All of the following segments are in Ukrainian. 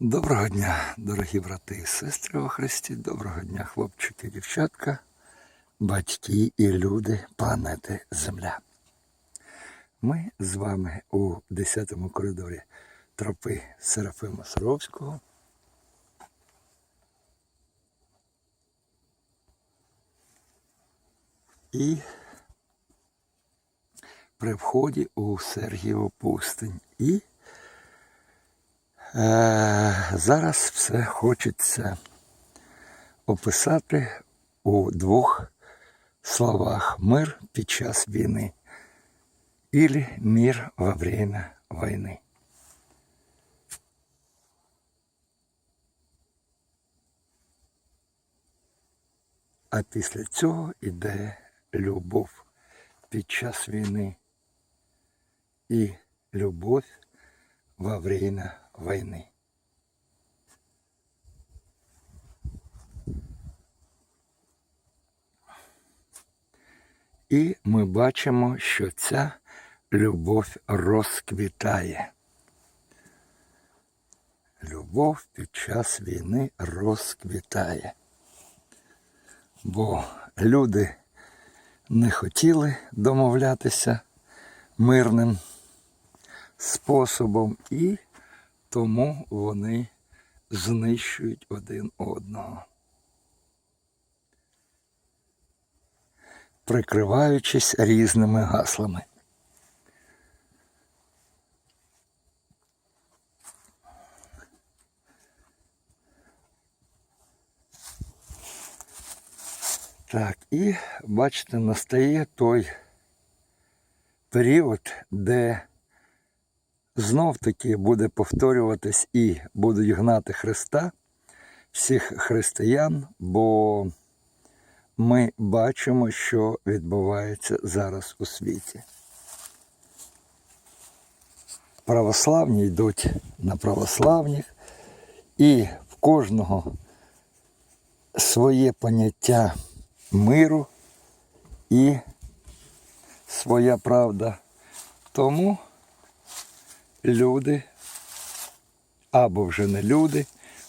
Доброго дня, дорогі брати і сестри у Христі, доброго дня, хлопчики, дівчатка, батьки і люди, планети Земля. Ми з вами у 10-му коридорі тропи Серафима Саровського. І при вході у Сергієву пустинь. І зараз все хочеться описати у двох словах мир під час війни или мир во время війни. А після цього йде любов під час війни і любов во время війни. І ми бачимо, що ця любов розквітає. Любов під час війни розквітає. Бо люди не хотіли домовлятися мирним способом і тому вони знищують один одного. Прикриваючись різними гаслами. Так, і бачите, настає той період, де знов таки буде повторюватись і будуть гнати Христа, всіх християн, бо ми бачимо, що відбувається зараз у світі. Православні йдуть на православних, і в кожного своє поняття миру і своя правда. Тому люди, або вже не люди,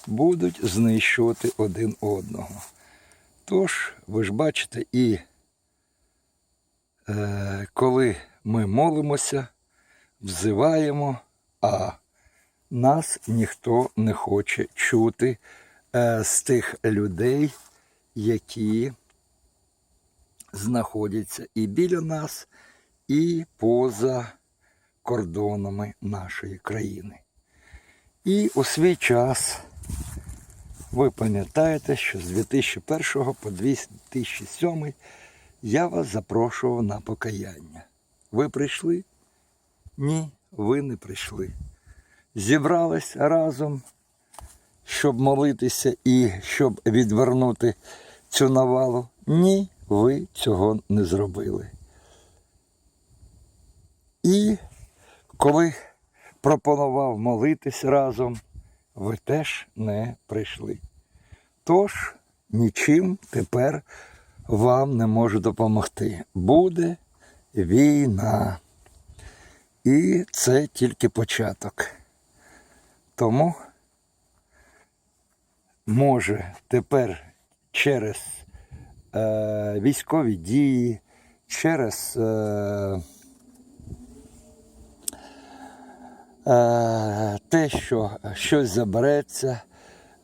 будуть знищувати один одного. Тож, ви ж бачите, і е, коли ми молимося, взиваємо, а нас ніхто не хоче чути е, з тих людей, які знаходяться і біля нас, і поза кордонами нашої країни. І у свій час ви пам'ятаєте, що з 2001 по 2007 я вас запрошував на покаяння. Ви прийшли? Ні, ви не прийшли. Зібрались разом, щоб молитися і щоб відвернути цю навалу. Ні, ви цього не зробили. І коли пропонував молитись разом, ви теж не прийшли. Тож нічим тепер вам не можу допомогти. Буде війна. І це тільки початок. Тому може тепер через е, військові дії, через е, е, те, що щось забереться,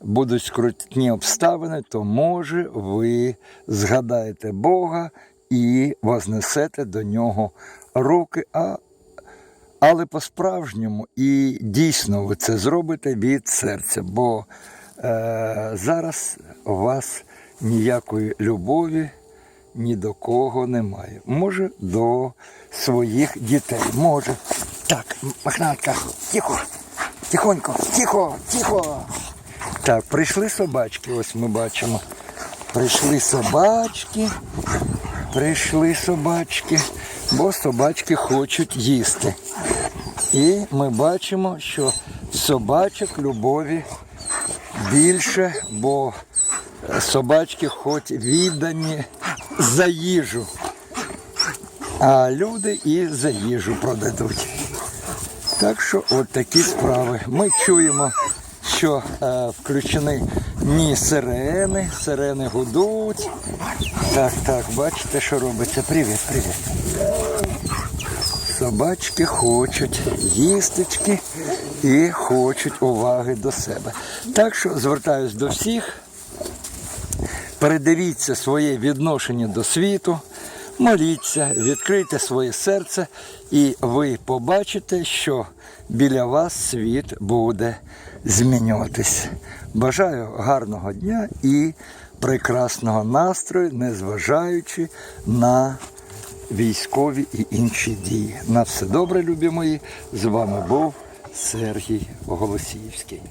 будуть скрутні обставини, то може ви згадаєте Бога і вознесете до нього руки, а, але по-справжньому і дійсно ви це зробите від серця, бо е, зараз у вас ніякої любові ні до кого немає. Може, до своїх дітей. Може. Так, Махнатка, тихо, тихонько, тихо, тихо. Так, прийшли собачки, ось ми бачимо. Прийшли собачки, прийшли собачки, бо собачки хочуть їсти. І ми бачимо, що собачок любові більше, бо собачки хоч віддані за їжу, а люди і за їжу продадуть. Так що от такі справи. Ми чуємо, що е, включені ні сирени, сирени гудуть. Так, так, бачите, що робиться. Привіт, привіт. Собачки хочуть їстечки і хочуть уваги до себе. Так що звертаюсь до всіх. Передивіться своє відношення до світу, моліться, відкрийте своє серце, і ви побачите, що біля вас світ буде змінюватись. Бажаю гарного дня і прекрасного настрою, незважаючи на військові і інші дії. На все добре, любі мої. З вами був Сергій Голосіївський.